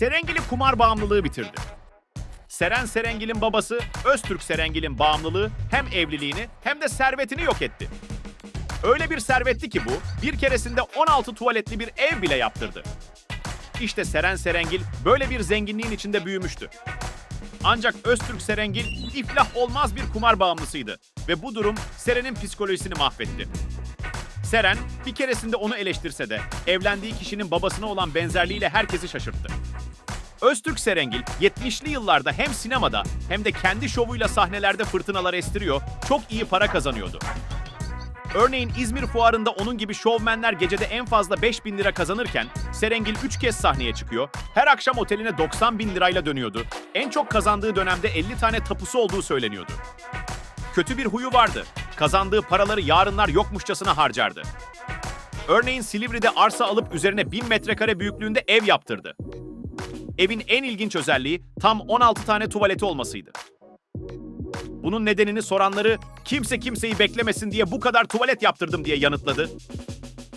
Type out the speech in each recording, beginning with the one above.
Serengil'i kumar bağımlılığı bitirdi. Seren Serengil'in babası Öztürk Serengil'in bağımlılığı hem evliliğini hem de servetini yok etti. Öyle bir servetti ki bu, bir keresinde 16 tuvaletli bir ev bile yaptırdı. İşte Seren Serengil böyle bir zenginliğin içinde büyümüştü. Ancak Öztürk Serengil iflah olmaz bir kumar bağımlısıydı ve bu durum Seren'in psikolojisini mahvetti. Seren bir keresinde onu eleştirse de evlendiği kişinin babasına olan benzerliğiyle herkesi şaşırttı. Öztürk Serengil 70'li yıllarda hem sinemada hem de kendi şovuyla sahnelerde fırtınalar estiriyor, çok iyi para kazanıyordu. Örneğin İzmir Fuarı'nda onun gibi şovmenler gecede en fazla 5 bin lira kazanırken Serengil 3 kez sahneye çıkıyor, her akşam oteline 90 bin lirayla dönüyordu. En çok kazandığı dönemde 50 tane tapusu olduğu söyleniyordu. Kötü bir huyu vardı. Kazandığı paraları yarınlar yokmuşçasına harcardı. Örneğin Silivri'de arsa alıp üzerine 1000 metrekare büyüklüğünde ev yaptırdı. Evin en ilginç özelliği tam 16 tane tuvaleti olmasıydı. Bunun nedenini soranları kimse kimseyi beklemesin diye bu kadar tuvalet yaptırdım diye yanıtladı.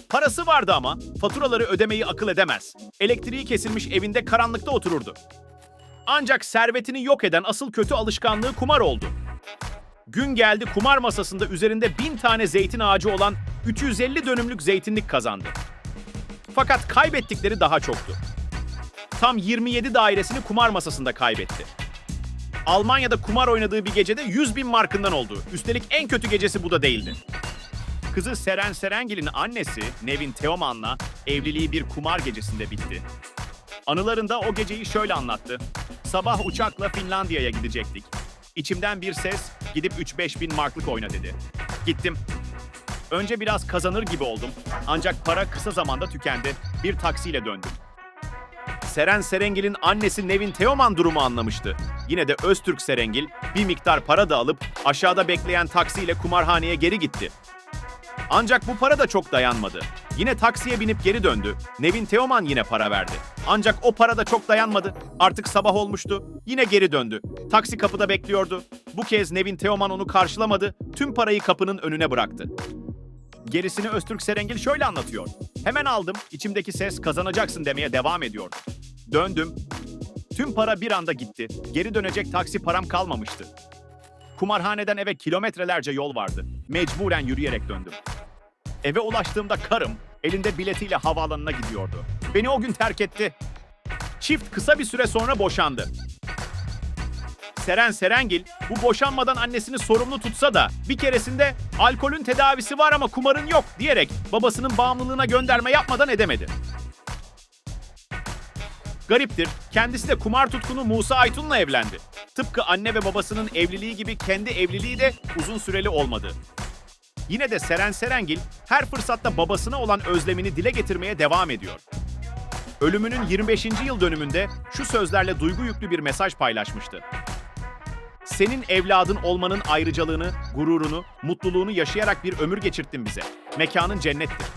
Parası vardı ama faturaları ödemeyi akıl edemez. Elektriği kesilmiş evinde karanlıkta otururdu. Ancak servetini yok eden asıl kötü alışkanlığı kumar oldu. Gün geldi kumar masasında üzerinde bin tane zeytin ağacı olan 350 dönümlük zeytinlik kazandı. Fakat kaybettikleri daha çoktu. Tam 27 dairesini kumar masasında kaybetti. Almanya'da kumar oynadığı bir gecede 100 bin markından oldu. Üstelik en kötü gecesi bu da değildi. Kızı Seren Serengil'in annesi Nevin Teoman'la evliliği bir kumar gecesinde bitti. Anılarında o geceyi şöyle anlattı. Sabah uçakla Finlandiya'ya gidecektik. İçimden bir ses gidip 3-5 bin marklık oyna dedi. Gittim. Önce biraz kazanır gibi oldum. Ancak para kısa zamanda tükendi. Bir taksiyle döndüm. Seren Serengil'in annesi Nevin Teoman durumu anlamıştı. Yine de Öztürk Serengil bir miktar para da alıp aşağıda bekleyen taksiyle kumarhaneye geri gitti. Ancak bu para da çok dayanmadı. Yine taksiye binip geri döndü. Nevin Teoman yine para verdi. Ancak o para da çok dayanmadı. Artık sabah olmuştu. Yine geri döndü. Taksi kapıda bekliyordu. Bu kez Nevin Teoman onu karşılamadı. Tüm parayı kapının önüne bıraktı. Gerisini Öztürk Serengil şöyle anlatıyor. Hemen aldım, içimdeki ses kazanacaksın demeye devam ediyor. Döndüm. Tüm para bir anda gitti. Geri dönecek taksi param kalmamıştı. Kumarhaneden eve kilometrelerce yol vardı. Mecburen yürüyerek döndüm. Eve ulaştığımda karım elinde biletiyle havaalanına gidiyordu. Beni o gün terk etti. Çift kısa bir süre sonra boşandı. Seren Serengil bu boşanmadan annesini sorumlu tutsa da bir keresinde alkolün tedavisi var ama kumarın yok diyerek babasının bağımlılığına gönderme yapmadan edemedi. Gariptir, kendisi de kumar tutkunu Musa Aytun'la evlendi. Tıpkı anne ve babasının evliliği gibi kendi evliliği de uzun süreli olmadı. Yine de Seren Serengil her fırsatta babasına olan özlemini dile getirmeye devam ediyor. Ölümünün 25. yıl dönümünde şu sözlerle duygu yüklü bir mesaj paylaşmıştı. Senin evladın olmanın ayrıcalığını, gururunu, mutluluğunu yaşayarak bir ömür geçirttin bize. Mekanın cennettir.